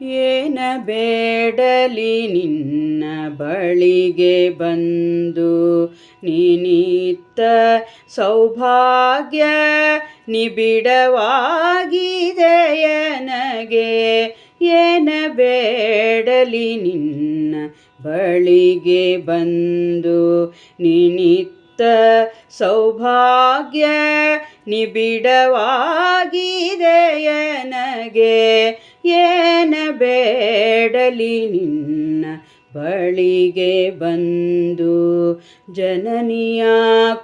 ಏನ ಬೇಡಲಿ ನಿನ್ನ ಬಳಿಗೆ ಬಂದು ನೀನಿತ್ತ ಸೌಭಾಗ್ಯ ನಿಬಿಡವಾಗಿದೆಯನಗೆ ಏನ ಬೇಡಲಿ ನಿನ್ನ ಬಳಿಗೆ ಬಂದು ನೀನಿತ್ತ ಸೌಭಾಗ್ಯ ನಿಬಿಡವಾಗಿದೆಯನಗೆ ಏನ ಬೇಡಲಿ ನಿನ್ನ ಬಳಿಗೆ ಬಂದು ಜನನಿಯ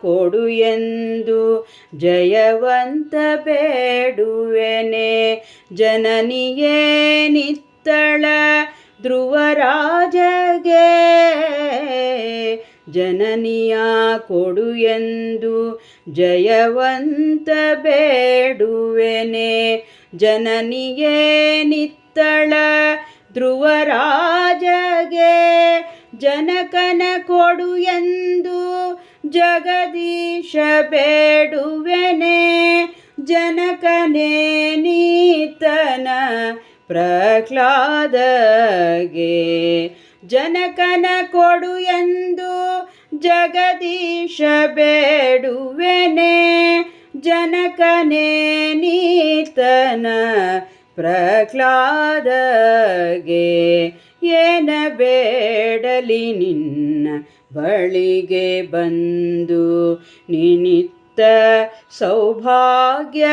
ಕೊಡು ಎಂದು ಜಯವಂತ ಬೇಡುವೆನೆ. ಜನನಿಯೇ ನಿತ್ತಳ ಧ್ರುವರಾಜಗೆ ಜನನಿಯ ಕೊಡು ಎಂದು ಜಯವಂತ ಬೇಡುವೆನೆ. ಜನನಿಯೇ ನಿತ್ತಳ ಧ್ರುವರಾಜಗೆ ಜನಕನ ಕೊಡು ಎಂದು ಜಗದೀಶ ಬೇಡುವೆನೆ. ಜನಕನೇ ನೀತನ ಪ್ರಹ್ಲಾದಗೆ ಜನಕನ ಕೊಡು ಎಂದು ಜಗದೀಶ ಬೇಡುವೆನೆ, ಜನಕನೇ ನೀತನ ಪ್ರಹ್ಲಾದಗೆ. ಏನ ಬೇಡಲಿ ನಿನ್ನ ಬಳಿಗೆ ಬಂದು ನಿನಿತ್ತ ಸೌಭಾಗ್ಯ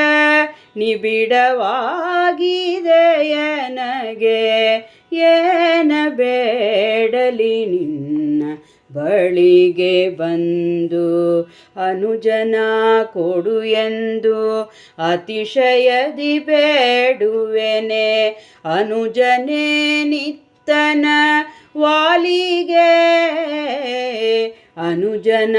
ನಿಬಿಡವಾಗಿದೆಯನಗೆ. ಏನ ಬೇಡಲಿ ನಿನ್ನ ಬಳಿಗೆ ಬಂದು ಅನುಜನ ಕೊಡು ಎಂದು ಅತಿಶಯದಿ ಬೇಡುವೆನೆ. ಅನುಜನೇ ನಿತ್ತನ ವಾಲಿಗೆ ಅನುಜನ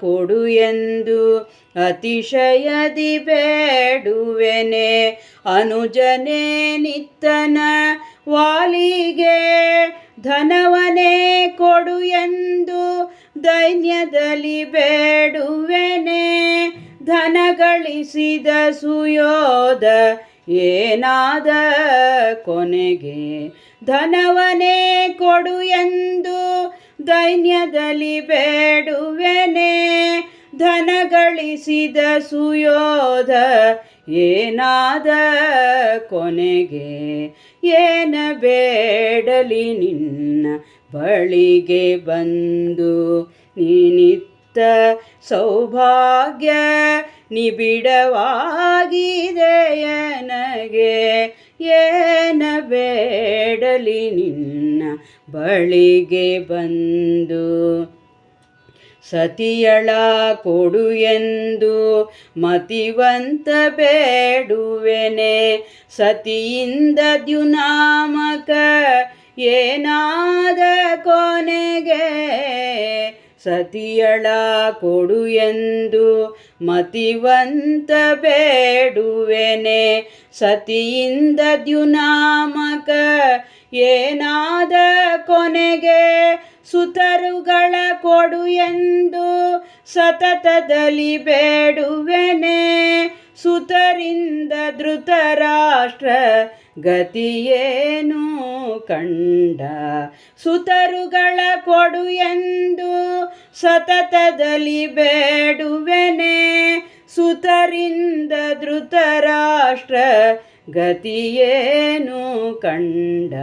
ಕೊಡು ಎಂದು ಅತಿಶಯದಿ ಬೇಡುವೆನೆ. ಅನುಜನೇ ನಿತ್ತನ ವಾಲಿಗೆ ಧನವನೇ ಕೊಡು ಎಂದು ದೈನ್ಯದಲ್ಲಿ ಬೇಡುವೆನೆ. ಧನ ಗಳಿಸಿದ ಸುಯೋಧ ಏನಾದ ಕೊನೆಗೆ. ಧನವನೇ ಕೊಡು ಎಂದು ದೈನ್ಯದಲ್ಲಿ ಬೇಡುವೆನೆ. ಧನ ಗಳಿಸಿದ ಸುಯೋಧ ಏನಾದ ಕೊನೆಗೆ. ಏನ ಬೇಡಲಿ ನಿನ್ನ ಬಳಿಗೆ ಬಂದು ನೀನಿತ್ತ ಸೌಭಾಗ್ಯ ನಿಬಿಡವಾಗಿದೆಯನಗೆ ಏನ ಬೇಡಲಿ ನಿನ್ನ ಬಳಿಗೆ ಬಂದು ಸತಿಯಳ ಕೊಡು ಎಂದು ಮತಿವಂತ ಬೇಡುವೆನೆ. ಸತಿಯಿಂದ ದ್ಯುನಾಮಕ ಏನಾದ ಕೊನೆಗೆ. ಸತಿಯಳ ಕೊಡು ಎಂದು ಮತಿವಂತ ಬೇಡುವೆನೆ. ಸತಿಯಿಂದ ದ್ಯುನಾಮಕ ಏನಾದ ಕೊನೆಗೆ. ಸುತರುಗಳ ಕೊಡು ಎಂದು ಸತತದಲ್ಲಿ ಬೇಡುವೆನೆ. ಸುತರಿಂದ ಧೃತರಾಷ್ಟ್ರ ಗತಿಯೇನು ಕಂಡ. ಸುತರುಗಳ ಕೊಡು ಎಂದು ಸತತದಲ್ಲಿ ಬೇಡುವೆನೆ. ಸುತರಿಂದ ಧೃತರಾಷ್ಟ್ರ ಗತಿಯೇನು ಕಂಡ?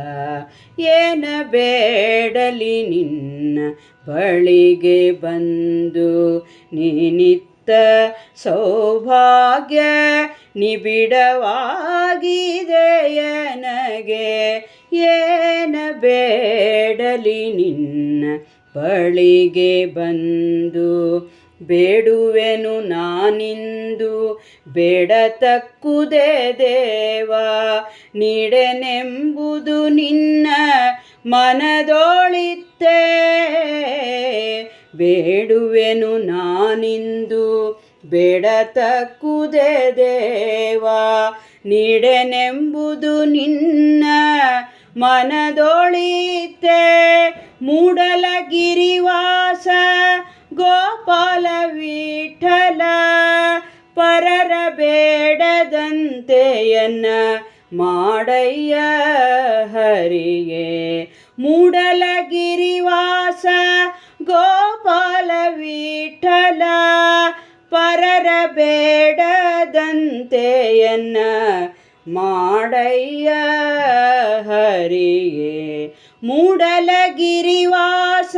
ಏನ ಬೇಡಲಿ ನಿನ್ನ ಬಳಿಗೆ ಬಂದು? ನೀನಿತ್ತ ಸೌಭಾಗ್ಯ ನಿಬಿಡವಾಗಿದೆಯನಗೆ ಏನ ಬೇಡಲಿ ನಿನ್ನ ಬಳಿಗೆ ಬಂದು? ಬೇಡುವೆನು ನಾನಿಂದು ಬೇಡತಕ್ಕುದೇ ದೇವ. ನೀಡೆನೆಂಬುದು ನಿನ್ನ ಮನದೋಳಿತ್ತೆ. ಬೇಡುವೆನು ನಾನಿಂದು ಬೇಡತಕ್ಕುದೇ ದೇವ. ನೀಡೆನೆಂಬುದು ನಿನ್ನ ಮನದೊಳಿತೆ ಮೂಡಲಗಿರಿವಾಸ ಬೇಡದಂತೆಯನ್ನ ಮಾಡಯ್ಯ ಹರಿಗೆ. ಮೂಡಲಗಿರಿವಾಸ ಗೋಪಾಲ ವಿಠಲ ಪರರ ಬೇಡದಂತೆಯನ್ನ ಮಾಡಯ್ಯ ಹರಿಗೆ. ಮೂಡಲಗಿರಿವಾಸ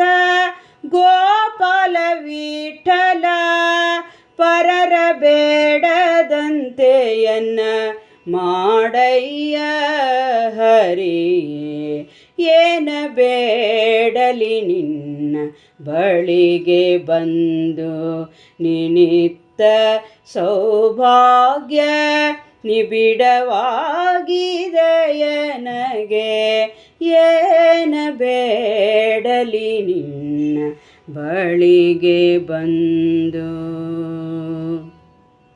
ಗೋಪಾಲ ವಿಠಲ ಬೇಡದಂತೆಯನ್ನ ಮಾಡಯ್ಯ ಹರಿಯೇ ಏನ ಬೇಡಲಿ ನಿನ್ನ ಬಳಿಗೆ ಬಂದು ನಿನಿತ್ತ ಸೌಭಾಗ್ಯ ನಿಬಿಡವಾಗಿದೆಯನಗೆ ಏನ ಬೇಡಲಿ ನಿನ್ನ ಬಳಿಗೆ ಬಂದು